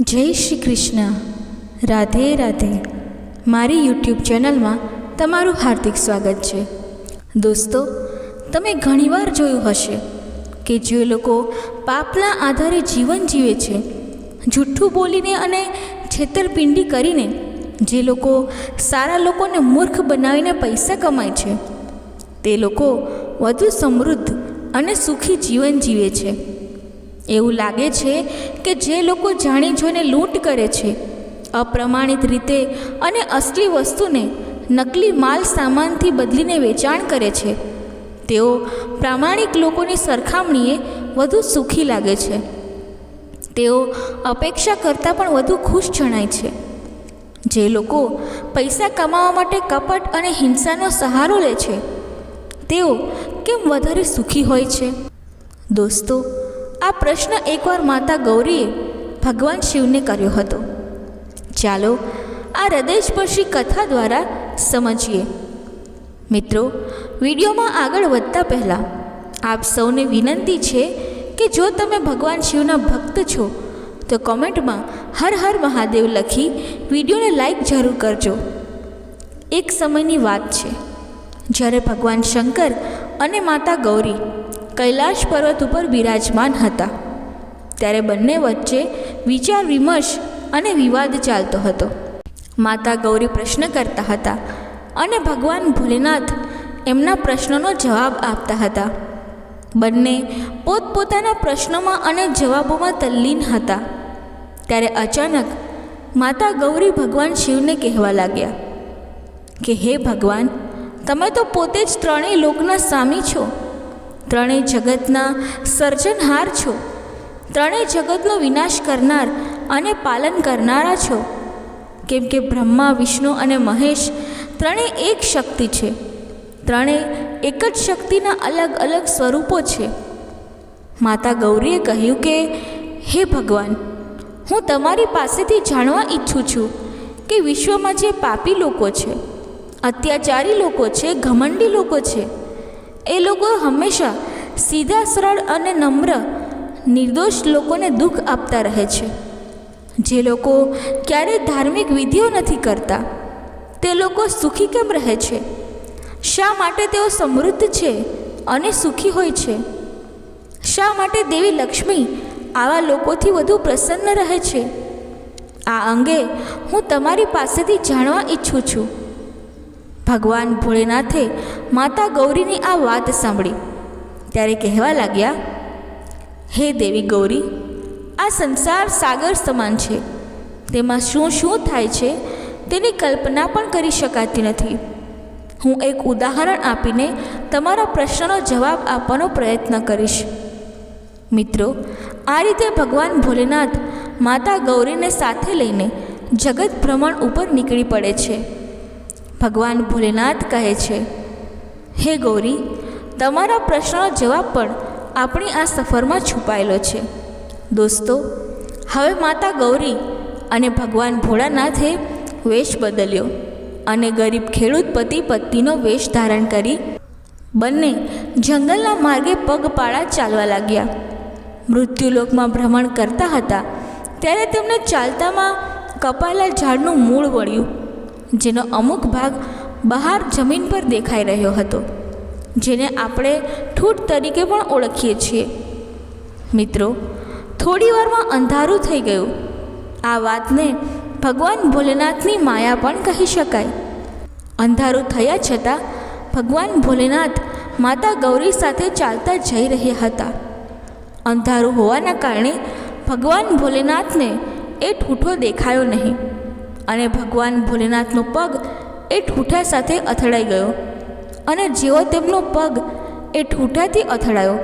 જય શ્રી કૃષ્ણ. રાધે રાધે. મારી યુટ્યુબ ચેનલમાં તમારું હાર્દિક સ્વાગત છે. દોસ્તો, તમે ઘણીવાર જોયું હશે કે જે લોકો પાપના આધારે જીવન જીવે છે, જૂઠ્ઠું બોલીને અને છેતરપિંડી કરીને જે લોકો સારા લોકોને મૂર્ખ બનાવીને પૈસા કમાય છે, તે લોકો વધુ સમૃદ્ધ અને સુખી જીવન જીવે છે. એવું લાગે છે કે જે લોકો જાણી જોઈને લૂંટ કરે છે, અપ્રમાણિત રીતે અને અસલી વસ્તુને નકલી માલ સામાનથી બદલીને વેચાણ કરે છે. તેઓ પ્રામાણિક લોકોની સરખામણીએ વધુ સુખી લાગે છે. તેઓ અપેક્ષા કરતાં પણ વધુ ખુશ જણાય છે. જે લોકો પૈસા કમાવા માટે કપટ અને હિંસાનો સહારો લે છે, તેઓ કેમ વધારે સુખી હોય છે? દોસ્તો આ પ્રશ્ન એકવાર માતા ગૌરીએ ભગવાન શિવને કર્યો હતો. ચાલો આ હૃદયસ્પર્શી કથા દ્વારા સમજીએ. મિત્રો, વિડીયોમાં આગળ વધતા પહેલાં આપ સૌને વિનંતી છે કે જો તમે ભગવાન શિવના ભક્ત છો, તો કોમેન્ટમાં હર હર મહાદેવ લખી વિડીયોને લાઈક જરૂર કરજો. એક સમયની વાત છે. જ્યારે ભગવાન શંકર અને માતા ગૌરી કૈલાશ પર્વત ઉપર બિરાજમાન હતા. ત્યારે બંને વચ્ચે વિચાર વિમર્શ અને વિવાદ ચાલતો હતો. માતા ગૌરી પ્રશ્ન કરતા હતા અને ભગવાન ભોલેનાથ એમના પ્રશ્નોનો જવાબ આપતા હતા. બંને પોતપોતાના પ્રશ્નોમાં અને જવાબોમાં તલ્લીન હતા. ત્યારે અચાનક માતા ગૌરી ભગવાન શિવને કહેવા લાગ્યા, કે હે ભગવાન, તમે તો પોતે જ ત્રણેય લોકના સ્વામી છો. ત્રણેય જગતના સર્જનહાર છો. ત્રણેય જગતનો વિનાશ કરનાર અને પાલન કરનારા છો. કેમ કે બ્રહ્મા, વિષ્ણુ અને મહેશ ત્રણેય એક શક્તિ છે. ત્રણેય એક જ શક્તિના અલગ અલગ સ્વરૂપો છે. માતા ગૌરીએ કહ્યું કે, હે ભગવાન, હું તમારી પાસેથી જાણવા ઈચ્છું છું કે વિશ્વમાં જે પાપી લોકો છે, અત્યાચારી લોકો છે, ઘમંડી લોકો છે એ લોકો હંમેશા સીધા, સરળ અને નમ્ર, નિર્દોષ લોકોને દુઃખ આપતા રહે છે. જે લોકો ક્યારેય ધાર્મિક વિધિઓ નથી કરતા, તે લોકો સુખી કેમ રહે છે? શા માટે તેઓ સમૃદ્ધ છે અને સુખી હોય છે? શા માટે દેવી લક્ષ્મી આવા લોકોથી વધુ પ્રસન્ન રહે છે? આ અંગે હું તમારી પાસેથી જાણવા ઈચ્છું છું. ભગવાન ભોળેનાથે માતા ગૌરીની આ વાત સાંભળી. ત્યારે કહેવા લાગ્યા, હે દેવી ગૌરી, આ સંસાર સાગર સમાન છે. તેમાં શું શું થાય છે તેની કલ્પના પણ કરી શકાતી નથી. હું એક ઉદાહરણ આપીને તમારા પ્રશ્નનો જવાબ આપવાનો પ્રયત્ન કરીશ. મિત્રો, આ રીતે ભગવાન ભોલેનાથ માતા ગૌરીને સાથે લઈને જગત ભ્રમણ ઉપર નીકળી પડે છે. ભગવાન ભોલેનાથ કહે છે, હે ગૌરી, તમારા પ્રશ્નનો જવાબ પણ આપણી આ સફરમાં છુપાયેલો છે. દોસ્તો, હવે માતા ગૌરી અને ભગવાન ભોળાનાથે વેશ બદલ્યો અને ગરીબ ખેડૂત પતિ પત્નીનો વેશ ધારણ કરી બંને જંગલના માર્ગે પગપાળા ચાલવા લાગ્યા. મૃત્યુલોકમાં ભ્રમણ કરતા હતા, ત્યારે તેમને ચાલતામાં કપાયેલા ઝાડનું મૂળ વળ્યું. જેનો અમુક ભાગ બહાર જમીન પર દેખાઈ રહ્યો હતો, જેને આપણે ઠૂઠ તરીકે પણ ઓળખીએ છીએ. મિત્રો, થોડી વારમાં અંધારું થઈ ગયું. આ વાતને ભગવાન ભોલેનાથની માયા પણ કહી શકાય. અંધારું થયા છતાં, ભગવાન ભોલેનાથ માતા ગૌરી સાથે ચાલતા જઈ રહ્યા હતા. અંધારું હોવાના કારણે ભગવાન ભોલેનાથને એ ઠૂઠો દેખાયો નહીં. અને ભગવાન ભોલેનાથનો પગ એ ઠૂઠા સાથે અથડાઈ ગયો. અને જેવો તેમનો પગ એ ઠૂઠાથી અથડાયો,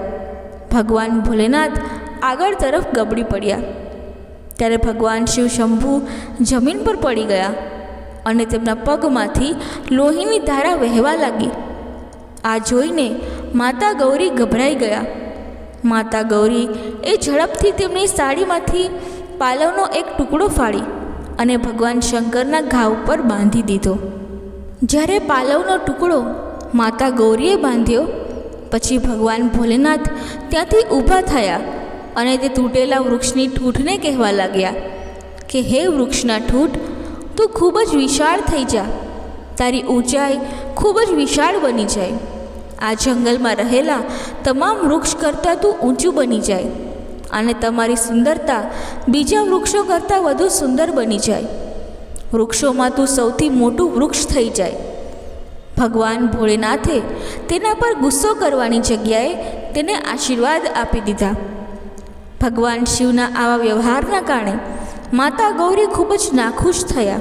ભગવાન ભોલેનાથ આગળ તરફ ગબડી પડ્યા. ત્યારે ભગવાન શિવ શંભુ જમીન પર પડી ગયા અને તેમના પગમાંથી લોહીની ધારા વહેવા લાગી. આ જોઈને માતા ગૌરી ગભરાઈ ગયા. માતા ગૌરી એ ઝડપથી તેમની સાડીમાંથી પાલવનો એક ટુકડો ફાડી અને ભગવાન શંકરના ઘા ઉપર બાંધી દીધો. જ્યારે પાલવનો ટુકડો માતા ગૌરીએ બાંધ્યો, પછી ભગવાન ભોલેનાથ ત્યાંથી ઊભા થયા અને તે તૂટેલા વૃક્ષની ઠૂઠને કહેવા લાગ્યા કે, હે વૃક્ષના ઠૂઠ, તું ખૂબ જ વિશાળ થઈ જા. તારી ઊંચાઈ ખૂબ જ વિશાળ બની જાય. આ જંગલમાં રહેલા તમામ વૃક્ષ કરતાં તું ઊંચું બની જાય. અને તમારી સુંદરતા બીજા વૃક્ષો કરતાં વધુ સુંદર બની જાય. વૃક્ષોમાં તું સૌથી મોટું વૃક્ષ થઈ જાય. ભગવાન ભોળેનાથે તેના પર ગુસ્સો કરવાની જગ્યાએ તેને આશીર્વાદ આપી દીધા. ભગવાન શિવના આવા વ્યવહારના કારણે માતા ગૌરી ખૂબ જ નાખુશ થયા.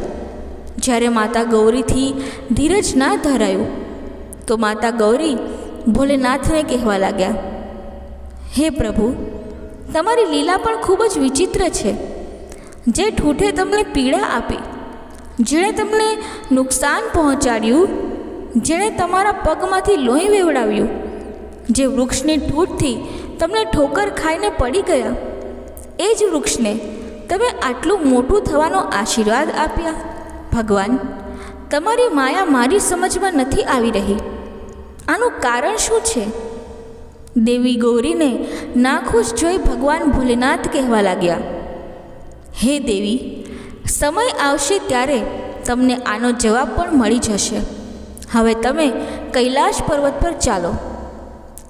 જ્યારે માતા ગૌરીથી ધીરજ ના ધરાયું, તો માતા ગૌરી ભોલેનાથને કહેવા લાગ્યા, હે પ્રભુ તમારી લીલા પણ ખૂબ જ વિચિત્ર છે. જે ઠૂઠે તમને પીડા આપી, જેણે તમને નુકસાન પહોંચાડ્યું, જેણે તમારા પગમાંથી લોહી વેવડાવ્યું, જે વૃક્ષની ઠૂઠથી તમને ઠોકર ખાઈને પડી ગયા, એ જ વૃક્ષને તમે આટલું મોટું થવાનો આશીર્વાદ આપ્યા. ભગવાન, તમારી માયા મારી સમજમાં નથી આવી રહી. આનું કારણ શું છે? દેવી ગૌરીને નાખુશ જોઈ ભગવાન ભોલેનાથ કહેવા લાગ્યા, હે દેવી, સમય આવશે ત્યારે તમને આનો જવાબ પણ મળી જશે. હવે તમે કૈલાશ પર્વત પર ચાલો.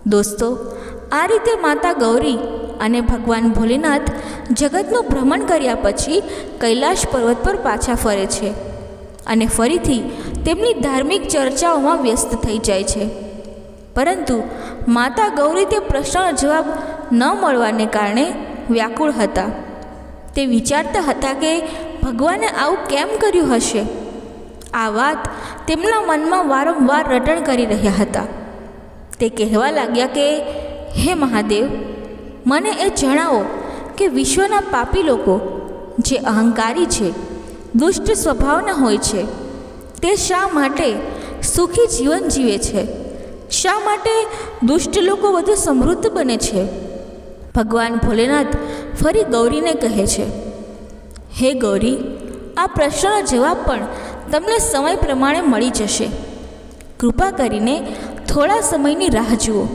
દોસ્તો, આ રીતે માતા ગૌરી અને ભગવાન ભોલેનાથ જગતનું ભ્રમણ કર્યા પછી કૈલાશ પર્વત પર પાછા ફરે છે અને ફરીથી તેમની ધાર્મિક ચર્ચાઓમાં વ્યસ્ત થઈ જાય છે. પરંતુ માતા ગૌરી તે પ્રશ્નનો જવાબ ન મળવાને કારણે વ્યાકુળ હતા. તે વિચારતા હતા કે ભગવાને આવું કેમ કર્યું હશે? આ વાત તેમના મનમાં વારંવાર રટણ કરી રહ્યા હતા. તે કહેવા લાગ્યા કે, હે મહાદેવ, મને એ જણાવો કે વિશ્વના પાપી લોકો જે અહંકારી છે, દુષ્ટ સ્વભાવના હોય છે, તે શા માટે સુખી જીવન જીવે છે? શા માટે દુષ્ટ લોકો વધુ સમૃદ્ધ બને છે? ભગવાન ભોલેનાથ ફરી ગૌરીને કહે છે, હે ગૌરી, આ પ્રશ્નનો જવાબ પણ તમને સમય પ્રમાણે મળી જશે. કૃપા કરીને થોડા સમયની રાહ જુઓ.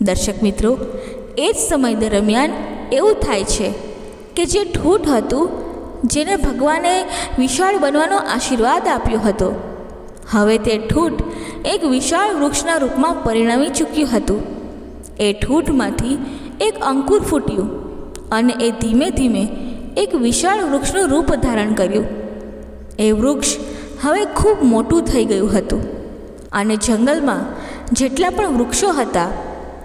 દર્શક મિત્રો, એ જ સમય દરમિયાન એવું થાય છે કે જે ઠૂઠ હતું, જેને ભગવાને વિશાળ બનવાનો આશીર્વાદ આપ્યો હતો. હવે તે ઠૂઠ એક વિશાળ વૃક્ષના રૂપમાં પરિણમી ચૂક્યું હતું. એ ઠૂંઠમાંથી એક અંકુર ફૂટ્યું અને એ ધીમે ધીમે એક વિશાળ વૃક્ષનું રૂપ ધારણ કર્યું. એ વૃક્ષ હવે ખૂબ મોટું થઈ ગયું હતું અને જંગલમાં જેટલા પણ વૃક્ષો હતા,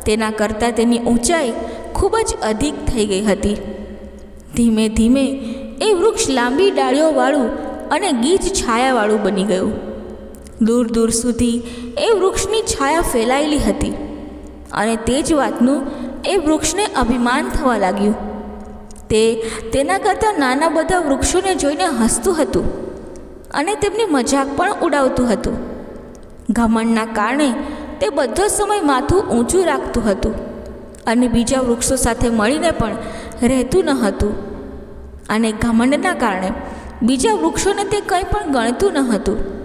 તેના કરતાં તેની ઊંચાઈ ખૂબ જ અધિક થઈ ગઈ હતી. ધીમે ધીમે એ વૃક્ષ લાંબી ડાળીઓવાળું અને ગીચ છાયાવાળું બની ગયું. દૂર દૂર સુધી એ વૃક્ષની છાયા ફેલાયેલી હતી. અને તે જ વાતનું એ વૃક્ષને અભિમાન થવા લાગ્યું. તે તેના કરતાં નાના બધા વૃક્ષોને જોઈને હસતું હતું અને તેમની મજાક પણ ઉડાવતું હતું. ઘમંડના કારણે તે બધો સમય માથું ઊંચું રાખતું હતું અને બીજા વૃક્ષો સાથે મળીને પણ રહેતું ન હતું. અને ઘમંડના કારણે બીજા વૃક્ષોને તે કંઈ પણ ગણતું ન હતું.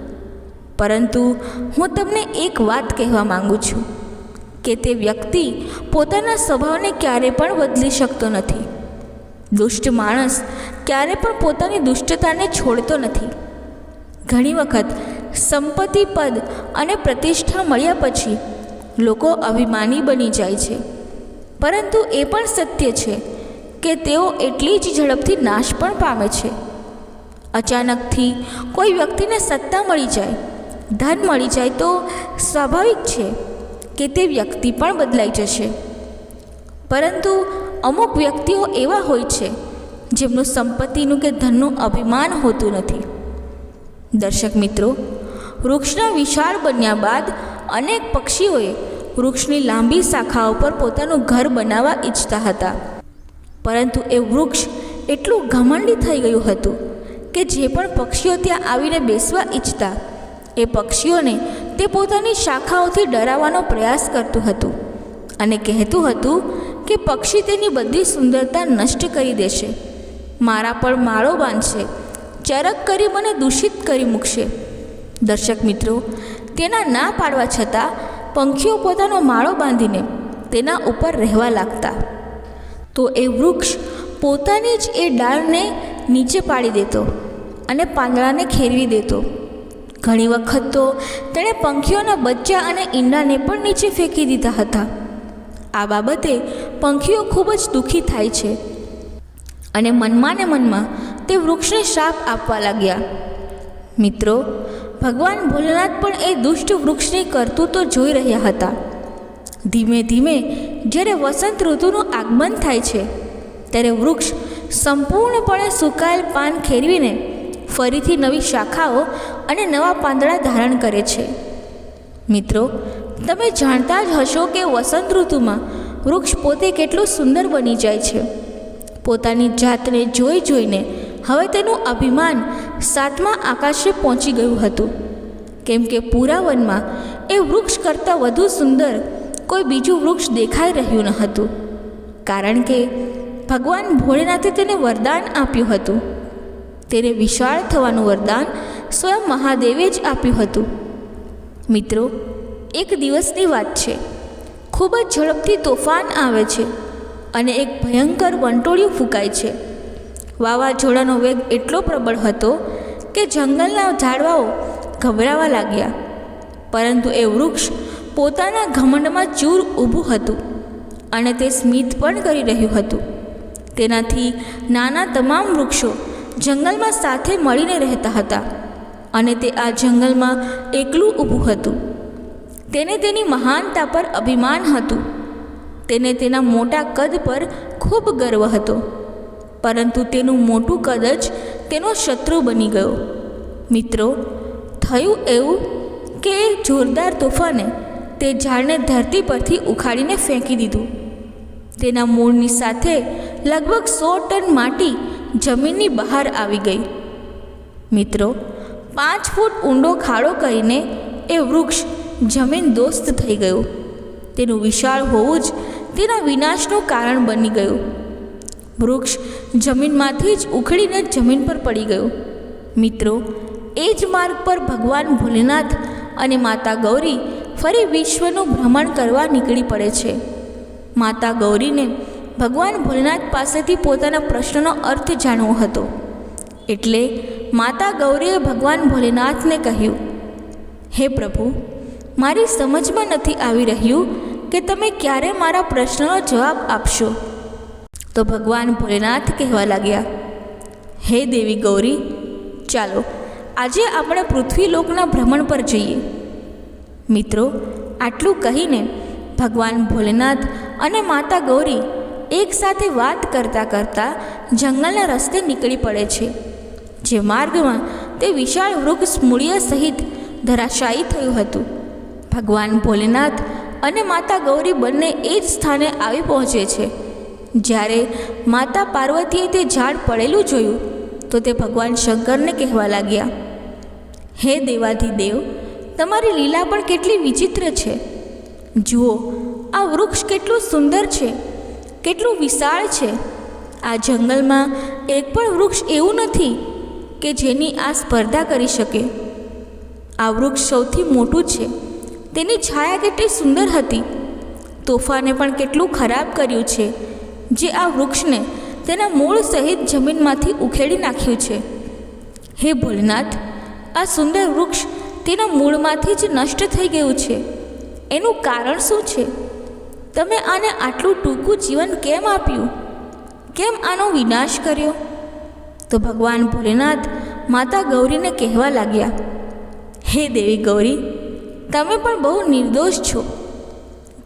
પરંતુ હું તમને એક વાત કહેવા માગું છું કે તે વ્યક્તિ પોતાના સ્વભાવને ક્યારે પણ બદલી શકતો નથી. દુષ્ટ માણસ ક્યારે પણ પોતાની દુષ્ટતાને છોડતો નથી. ઘણી વખત સંપત્તિ પદ અને પ્રતિષ્ઠા મળ્યા પછી લોકો અભિમાની બની જાય છે. પરંતુ એ પણ સત્ય છે કે તેઓ એટલી જ ઝડપથી નાશ પણ પામે છે. અચાનકથી કોઈ વ્યક્તિને સત્તા મળી જાય ધન મળી જાય તો સ્વાભાવિક છે કે તે વ્યક્તિ પણ બદલાઈ જશે. પરંતુ અમુક વ્યક્તિઓ એવા હોય છે જેમનું સંપત્તિનું કે ધનનું અભિમાન હોતું નથી. દર્શક મિત્રો, વૃક્ષના વિશાળ બન્યા બાદ અનેક પક્ષીઓએ વૃક્ષની લાંબી શાખાઓ પર પોતાનું ઘર બનાવવા ઈચ્છતા હતા. પરંતુ એ વૃક્ષ એટલું ઘમંડી થઈ ગયું હતું કે જે પણ પક્ષીઓ ત્યાં આવીને બેસવા ઈચ્છતા એ પક્ષીઓને તે પોતાની શાખાઓથી ડરાવવાનો પ્રયાસ કરતું હતું અને કહેતું હતું કે પક્ષી તેની બધી સુંદરતા નષ્ટ કરી દેશે. મારા પર માળો બાંધશે, ચરક કરી મને દૂષિત કરી મૂકશે. દર્શક મિત્રો, તેના ના પાડવા છતાં પંખીઓ પોતાનો માળો બાંધીને તેના ઉપર રહેવા લાગતા. તો એ વૃક્ષ પોતાની જ એ ડાળને નીચે પાડી દેતો અને પાંદડાને ખેરવી દેતો. ઘણી વખત તો તેણે પંખીઓના બચ્ચા અને ઈંડાને પણ નીચે ફેંકી દીધા હતા. આ બાબતે પંખીઓ ખૂબ જ દુઃખી થાય છે અને મનમાં ને મનમાં તે વૃક્ષને શાપ આપવા લાગ્યા. મિત્રો, ભગવાન ભોલેનાથ પણ એ દુષ્ટ વૃક્ષની કરતૂતો જોઈ રહ્યા હતા. ધીમે ધીમે જ્યારે વસંત ઋતુનું આગમન થાય છે, ત્યારે વૃક્ષ સંપૂર્ણપણે સુકાયેલ પાન ખેરવીને ફરીથી નવી શાખાઓ અને નવા પાંદડા ધારણ કરે છે. મિત્રો, તમે જાણતા જ હશો કે વસંત ઋતુમાં વૃક્ષ પોતે કેટલું સુંદર બની જાય છે. પોતાની જાતને જોઈ જોઈને હવે તેનું અભિમાન સાતમા આકાશે પહોંચી ગયું હતું. કેમ કે પૂરા એ વૃક્ષ કરતાં વધુ સુંદર કોઈ બીજું વૃક્ષ દેખાઈ રહ્યું ન હતું. કારણ કે ભગવાન ભોળેનાથે તેને વરદાન આપ્યું હતું. તેને વિશાળ થવાનું વરદાન સ્વયં મહાદેવે જ આપ્યું હતું. મિત્રો, એક દિવસની વાત છે. ખૂબ જ ઝડપથી તોફાન આવે છે અને એક ભયંકર વંટોળિયું ફૂંકાય છે. વાવાઝોડાનો વેગ એટલો પ્રબળ હતો કે જંગલના ઝાડવાઓ ગભરાવા લાગ્યા. પરંતુ એ વૃક્ષ પોતાના ઘમંડમાં ચૂર ઊભું હતું અને તે સ્મિત પણ કરી રહ્યું હતું. તેનાથી નાના તમામ વૃક્ષો જંગલમાં સાથે મળીને રહેતા હતા અને તે આ જંગલમાં એકલું ઊભું હતું. તેને તેની મહાનતા પર અભિમાન હતું. તેને તેના મોટા કદ પર ખૂબ ગર્વ હતો. પરંતુ તેનું મોટું કદ જ તેનો શત્રુ બની ગયો. મિત્રો, થયું એવું કે જોરદાર તોફાને તે ઝાડને ધરતી પરથી ઉખાડીને ફેંકી દીધું. તેના મૂળની સાથે લગભગ સો ટન માટી જમીનની બહાર આવી ગઈ. મિત્રો, પાંચ ફૂટ ઊંડો ખાડો કરીને એ વૃક્ષ જમીન દોસ્ત થઈ ગયું. તેનું વિશાળ હોવું જ તેના વિનાશનું કારણ બની ગયું. વૃક્ષ જમીનમાંથી જ ઉખડીને જમીન પર પડી ગયું. મિત્રો, એ જ માર્ગ પર ભગવાન ભોલેનાથ અને માતા ગૌરી ફરી વિશ્વનું ભ્રમણ કરવા નીકળી પડે છે. માતા ગૌરીને ભગવાન ભોલેનાથ પાસેથી પોતાના પ્રશ્નનો અર્થ જાણવો હતો. એટલે માતા ગૌરીએ ભગવાન ભોલેનાથને કહ્યું, હે પ્રભુ, મારી સમજમાં નથી આવી રહ્યું કે તમે ક્યારે મારા પ્રશ્નનો જવાબ આપશો. તો ભગવાન ભોલેનાથ કહેવા લાગ્યા, હે દેવી ગૌરી, ચાલો, આજે આપણે પૃથ્વીલોકના ભ્રમણ પર જઈએ. મિત્રો, આટલું કહીને ભગવાન ભોલેનાથ અને માતા ગૌરી એકસાથે વાત કરતાં કરતાં જંગલના રસ્તે નીકળી પડે છે. જે માર્ગમાં તે વિશાળ વૃક્ષ મૂળિયા સહિત ધરાશાયી થયું હતું. ભગવાન ભોલેનાથ અને માતા ગૌરી બંને એ જ સ્થાને આવી પહોંચે છે. જ્યારે માતા પાર્વતીએ તે ઝાડ પડેલું જોયું, તો તે ભગવાન શંકરને કહેવા લાગ્યા, હે દેવાધિદેવ, તમારી લીલા પણ કેટલી વિચિત્ર છે. જુઓ, આ વૃક્ષ કેટલું સુંદર છે. કેટલું વિશાળ છે? આ જંગલમાં એક પણ વૃક્ષ એવું નથી કે જેની આ સ્પર્ધા કરી શકે. આ વૃક્ષ સૌથી મોટું છે. તેની છાયા કેટલી સુંદર હતી. તોફાને પણ કેટલું ખરાબ કર્યું છે જે આ વૃક્ષને તેના મૂળ સહિત જમીનમાંથી ઉખેડી નાખ્યું છે. હે ભોલેનાથ, આ સુંદર વૃક્ષ તેના મૂળમાંથી જ નષ્ટ થઈ ગયું છે. એનું કારણ શું છે? તમે આને આટલું ટૂંકું જીવન કેમ આપ્યું? કેમ આનો વિનાશ કર્યો? તો ભગવાન ભોલેનાથ માતા ગૌરીને કહેવા લાગ્યા, હે દેવી ગૌરી, તમે પણ બહુ નિર્દોષ છો.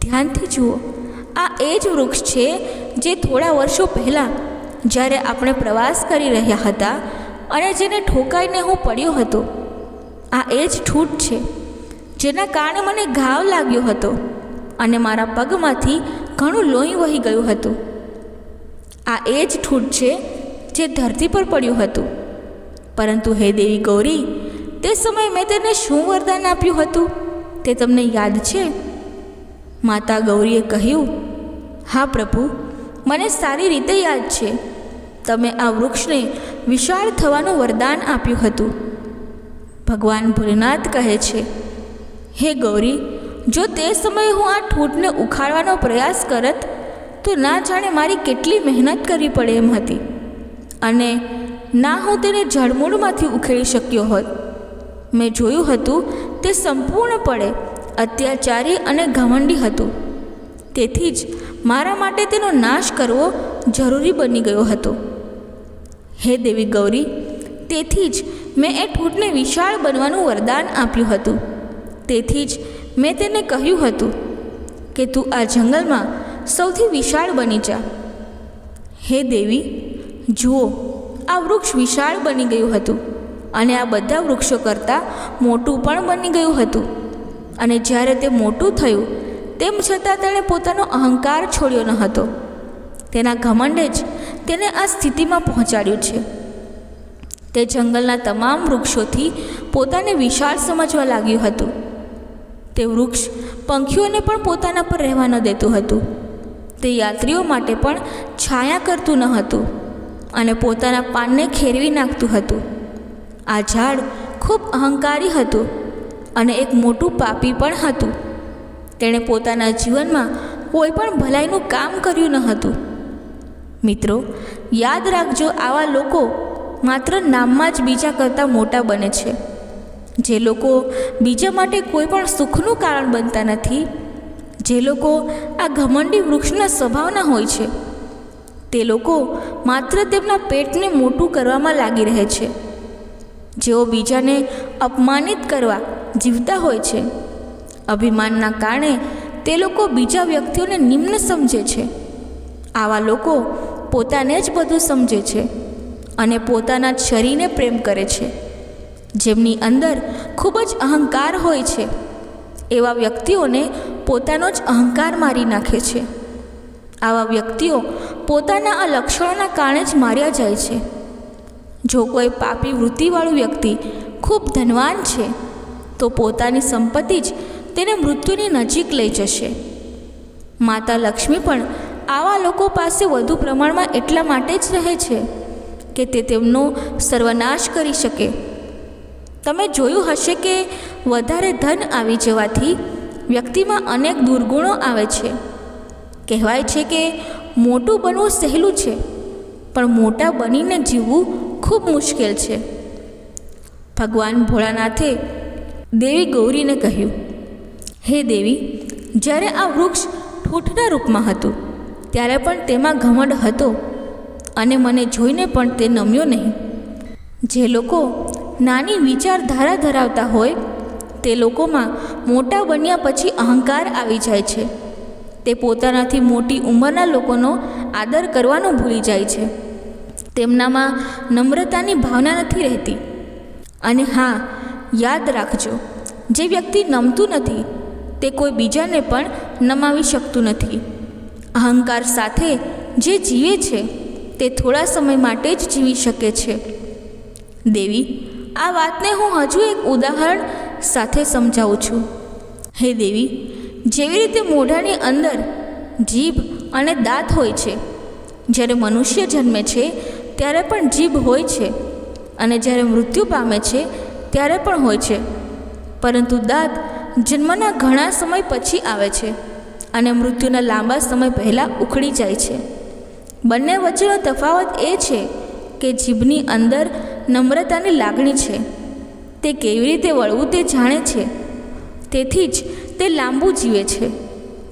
ધ્યાનથી જુઓ, આ એ જ વૃક્ષ છે જે થોડા વર્ષો પહેલાં જ્યારે આપણે પ્રવાસ કરી રહ્યા હતા અને જેને ઠોકાઈને હું પડ્યો હતો. આ એ જ ઠૂંઠ છે, જેના કારણે મને ઘાવ લાગ્યો હતો. અને મારા પગમાંથી ઘણું લોહી વહી ગયું હતું. આ એ જ ઠૂંઠ છે જે ધરતી પર પડ્યું હતું. પરંતુ હે દેવી ગૌરી, તે સમયે મેં તેને શું વરદાન આપ્યું હતું તે તમને યાદ છે? માતા ગૌરીએ કહ્યું, હા પ્રભુ, મને સારી રીતે યાદ છે. તમે આ વૃક્ષને વિશાળ થવાનું વરદાન આપ્યું હતું. ભગવાન ભોલેનાથ કહે છે, હે ગૌરી જો તે સમયે હું આ ઠૂંઠને ઉખાડવાનો પ્રયાસ કરત, તો ના જાણે મારી કેટલી મહેનત કરવી પડે એમ હતી. અને ના હું તેને જળમૂળમાંથી ઉખેડી શક્યો હોત. મેં જોયું હતું તે સંપૂર્ણપણે અત્યાચારી અને ઘમંડી હતું. તેથી જ મારા માટે તેનો નાશ કરવો જરૂરી બની ગયો હતો. હે દેવી ગૌરી, તેથી જ મેં એ ઠૂંટને વિશાળ બનવાનું વરદાન આપ્યું હતું. તેથી જ મેં તેને કહ્યું હતું કે તું આ જંગલમાં સૌથી વિશાળ બની જા. હે દેવી, જુઓ, આ વૃક્ષ વિશાળ બની ગયું હતું અને આ બધા વૃક્ષો કરતાં મોટું પણ બની ગયું હતું. અને જ્યારે તે મોટું થયું, તેમ છતાં તેણે પોતાનો અહંકાર છોડ્યો ન હતો. તેના ઘમંડે જ તેને આ સ્થિતિમાં પહોંચાડ્યું છે. તે જંગલના તમામ વૃક્ષોથી પોતાને વિશાળ સમજવા લાગ્યું હતું. તે વૃક્ષ પંખીઓને પણ પોતાના પર રહેવા ન દેતું હતું. તે યાત્રીઓ માટે પણ છાયા કરતું ન હતું અને પોતાના પાનને ખેરવી નાખતું હતું. આ ઝાડ ખૂબ અહંકારી હતું અને એક મોટું પાપી પણ હતું. તેણે પોતાના જીવનમાં કોઈ પણ ભલાઈનું કામ કર્યું ન હતું. મિત્રો, યાદ રાખજો, આવા લોકો માત્ર નામમાં જ બીજા કરતાં મોટા બને છે. જે લોકો બીજા માટે કોઈ પણ સુખનું કારણ બનતા નથી, જે લોકો આ ઘમંડી વૃક્ષના સ્વભાવના હોય છે, તે લોકો માત્ર તેમના પેટને મોટું કરવામાં લાગી રહે છે. જેઓ બીજાને અપમાનિત કરવા જીવતા હોય છે, અભિમાનના કારણે તે લોકો બીજા વ્યક્તિઓને નિમ્ન સમજે છે. આવા લોકો પોતાને જ બધું સમજે છે અને પોતાના શરીરને પ્રેમ કરે છે. જેમની અંદર ખૂબ જ અહંકાર હોય છે, એવા વ્યક્તિઓને પોતાનો જ અહંકાર મારી નાખે છે. આવા વ્યક્તિઓ પોતાના આ લક્ષણોના કારણે જ માર્યા જાય છે. જો કોઈ પાપી વૃત્તિવાળું વ્યક્તિ ખૂબ ધનવાન છે, તો પોતાની સંપત્તિ જ તેને મૃત્યુની નજીક લઈ જશે. માતા લક્ષ્મી પણ આવા લોકો પાસે વધુ પ્રમાણમાં એટલા માટે જ રહે છે કે તે તેમનો સર્વનાશ કરી શકે. તમે જોયું હશે કે વધારે ધન આવી જવાથી વ્યક્તિમાં અનેક દુર્ગુણો આવે છે. કહેવાય છે કે મોટું બનવું સહેલું છે, પણ મોટા બનીને જીવવું ખૂબ મુશ્કેલ છે. ભગવાન ભોળાનાથે દેવી ગૌરીને કહ્યું, હે દેવી, જ્યારે આ વૃક્ષ ઠૂઠના રૂપમાં હતું, ત્યારે પણ તેમાં ઘમંડ હતો અને મને જોઈને પણ તે નમ્યો નહીં. જે લોકો નાની વિચારધારા ધરાવતા હોય, તે લોકોમાં મોટા બન્યા પછી અહંકાર આવી જાય છે. તે પોતાનાથી મોટી ઉંમરના લોકોનો આદર કરવાનું ભૂલી જાય છે. તેમનામાં નમ્રતાની ભાવના નથી રહેતી. અને હા, યાદ રાખજો, જે વ્યક્તિ નમતું નથી, તે કોઈ બીજાને પણ નમાવી શકતું નથી. અહંકાર સાથે જે જીવે છે, તે થોડા સમય માટે જ જીવી શકે છે. દેવી આ વાતને હું હજુ એક ઉદાહરણ સાથે સમજાવું છું. હે દેવી, જેવી રીતે મોઢાની અંદર જીભ અને દાંત હોય છે, જ્યારે મનુષ્ય જન્મે છે, ત્યારે પણ જીભ હોય છે, અને જ્યારે મૃત્યુ પામે છે, ત્યારે પણ હોય છે. પરંતુ દાંત જન્મના ઘણા સમય પછી આવે છે અને મૃત્યુના લાંબા સમય પહેલાં ઉખડી જાય છે. બંને વચ્ચેનો તફાવત એ છે કે જીભની અંદર નમ્રતાની લાગણી છે. તે કેવી રીતે વળવું તે જાણે છે. તેથી જ તે લાંબુ જીવે છે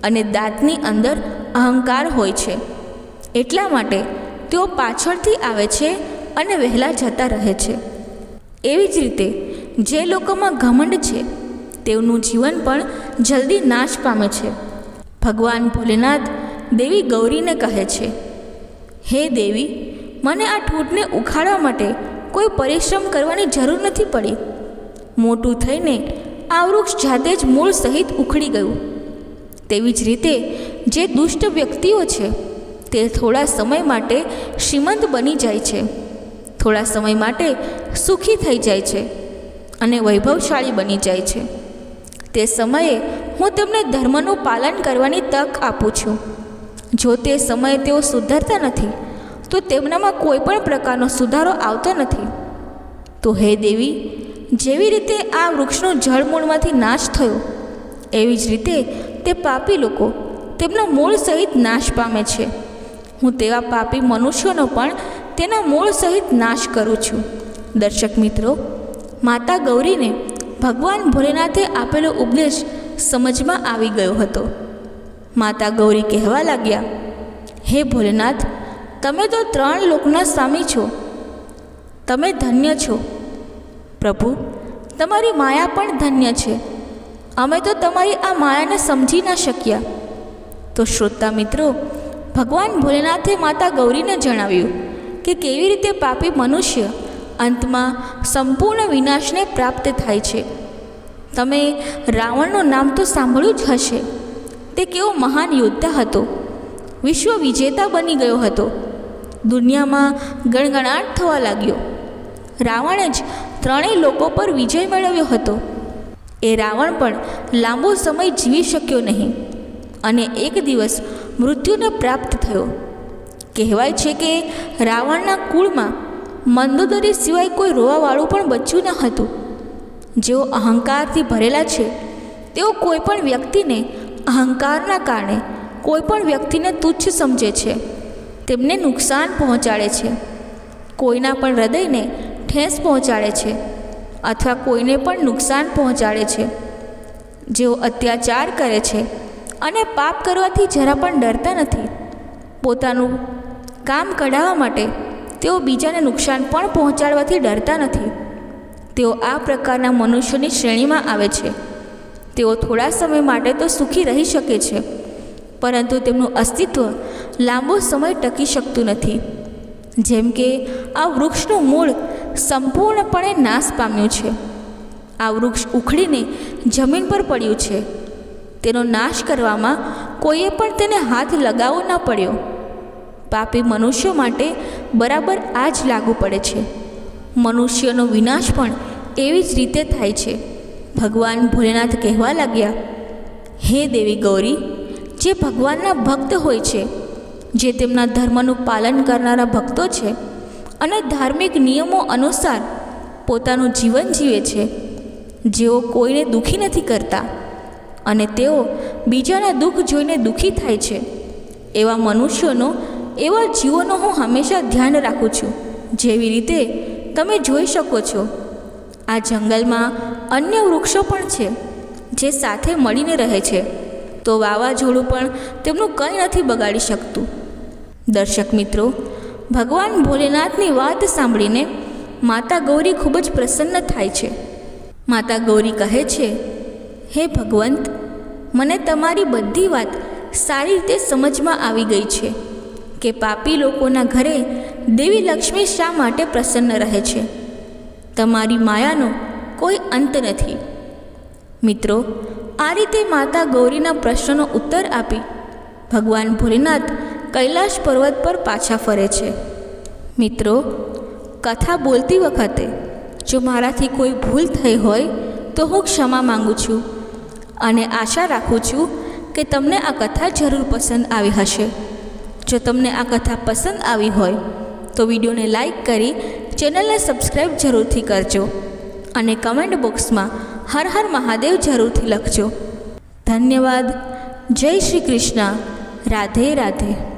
અને દાંતની અંદર અહંકાર હોય છે. એટલા માટે તેઓ પાછળથી આવે છે અને વહેલા જતા રહે છે. એવી જ રીતે જે લોકોમાં ઘમંડ છે તેઓનું જીવન પણ જલ્દી નાશ પામે છે. ભગવાન ભોલેનાથ દેવી ગૌરીને કહે છે, હે દેવી, મને આ ઠૂંટને ઉખાડવા માટે કોઈ પરિશ્રમ કરવાની જરૂર નથી પડી. મોટું થઈને આ વૃક્ષ જાતે જ મૂળ સહિત ઉખડી ગયું. તેવી જ રીતે જે દુષ્ટ વ્યક્તિઓ છે, તે થોડા સમય માટે શ્રીમંત બની જાય છે. થોડા સમય માટે સુખી થઈ જાય છે અને વૈભવશાળી બની જાય છે. તે સમયે હું તેમને ધર્મનું પાલન કરવાની તક આપું છું. જો તે સમયે તેઓ સુધરતા નથી તો તેમનામાં કોઈ પણ પ્રકારનો સુધારો આવતો નથી. તો હે દેવી, જેવી રીતે આ વૃક્ષનો જળમૂળમાંથી નાશ થયો, એવી જ રીતે તે પાપી લોકો તેમના મૂળ સહિત નાશ પામે છે. હું તેવા પાપી મનુષ્યોનો પણ તેના મૂળ સહિત નાશ કરું છું. દર્શક મિત્રો, માતા ગૌરીને ભગવાન ભોલેનાથે આપેલો ઉપદેશ સમજમાં આવી ગયો હતો. માતા ગૌરી કહેવા લાગ્યા, હે ભોલેનાથ તમે તો ત્રણ લોકના સ્વામી છો. તમે ધન્ય છો. પ્રભુ, તમારી માયા પણ ધન્ય છે. અમે તો તમારી આ માયાને સમજી ન શક્યા. તો શ્રોતા મિત્રો, ભગવાન ભોલેનાથે માતા ગૌરીને જણાવ્યું કે કેવી રીતે પાપી મનુષ્ય અંતમાં સંપૂર્ણ વિનાશને પ્રાપ્ત થાય છે. તમે રાવણનું નામ તો સાંભળ્યું જ હશે. તે કેવો મહાન યોદ્ધા હતો. વિશ્વ વિજેતા બની ગયો હતો. દુનિયામાં ગણગણાટ થવા લાગ્યો. રાવણે જ ત્રણેય લોકો પર વિજય મેળવ્યો હતો. એ રાવણ પણ લાંબો સમય જીવી શક્યો નહીં અને એક દિવસ મૃત્યુને પ્રાપ્ત થયો. કહેવાય છે કે રાવણના કુળમાં મંદોદરી સિવાય કોઈ રોવાવાળું પણ બચ્યું ન હતું. જેઓ અહંકારથી ભરેલા છે, તેઓ કોઈ પણ વ્યક્તિને અહંકારના કારણે કોઈ પણ વ્યક્તિને તુચ્છ સમજે છે. તેમને નુકસાન પહોંચાડે છે. કોઈના પણ હૃદયને ઠેસ પહોંચાડે છે અથવા કોઈને પણ નુકસાન પહોંચાડે છે. જેઓ અત્યાચાર કરે છે અને પાપ કરવાથી જરા પણ ડરતા નથી. પોતાનું કામ કઢાવવા માટે તેઓ બીજાને નુકસાન પણ પહોંચાડવાથી ડરતા નથી. તેઓ આ પ્રકારના મનુષ્યોની શ્રેણીમાં આવે છે. તેઓ થોડા સમય માટે તો સુખી રહી શકે છે, પરંતુ તેમનું અસ્તિત્વ લાંબો સમય ટકી શકતું નથી. જેમ કે, આ વૃક્ષનું મૂળ સંપૂર્ણપણે નાશ પામ્યું છે. આ વૃક્ષ ઉખડીને જમીન પર પડ્યું છે. તેનો નાશ કરવામાં કોઈએ પણ તેને હાથ લગાવવો ન પડ્યો. પાપી મનુષ્યો માટે બરાબર આ જ લાગુ પડે છે. મનુષ્યનો વિનાશ પણ એવી જ રીતે થાય છે. ભગવાન ભોલેનાથ કહેવા લાગ્યા, હે દેવી ગૌરી, જે ભગવાનના ભક્ત હોય છે જે તેમના ધર્મનું પાલન કરનારા ભક્તો છે અને ધાર્મિક નિયમો અનુસાર પોતાનું જીવન જીવે છે. જેઓ કોઈને દુઃખી નથી કરતા અને તેઓ બીજાના દુઃખ જોઈને દુઃખી થાય છે. એવા મનુષ્યોનો, એવા જીવોનો હું હંમેશા ધ્યાન રાખું છું. જેવી રીતે તમે જોઈ શકો છો, આ જંગલમાં અન્ય વૃક્ષો પણ છે જે સાથે મળીને રહે છે. તો વાવાઝોડું પણ તેમનું કંઈ નથી બગાડી શકતું. દર્શક મિત્રો, ભગવાન ભોલેનાથની વાત સાંભળીને માતા ગૌરી ખૂબ જ પ્રસન્ન થાય છે. માતા ગૌરી કહે છે, હે ભગવંત, મને તમારી બધી વાત સારી રીતે સમજમાં આવી ગઈ છે કે પાપી લોકોના ઘરે દેવી લક્ષ્મી શા માટે પ્રસન્ન રહે છે. તમારી માયાનો કોઈ અંત નથી. મિત્રો, આ રીતે માતા ગૌરીના પ્રશ્નનો ઉત્તર આપી ભગવાન ભોલેનાથ કૈલાશ પર્વત પર પાછા ફરે છે. મિત્રો, કથા બોલતી વખતે જો મારાથી કોઈ ભૂલ થઈ હોય તો હું ક્ષમા માગું છું અને આશા રાખું છું કે તમને આ કથા જરૂર પસંદ આવી હશે. જો તમને આ કથા પસંદ આવી હોય તો વિડીયોને લાઈક કરી ચેનલને સબસ્ક્રાઈબ જરૂરથી કરજો અને કમેન્ટ બોક્સમાં હર હર મહાદેવ જરૂરથી લખજો. ધન્યવાદ. જય શ્રી કૃષ્ણ. રાધે રાધે.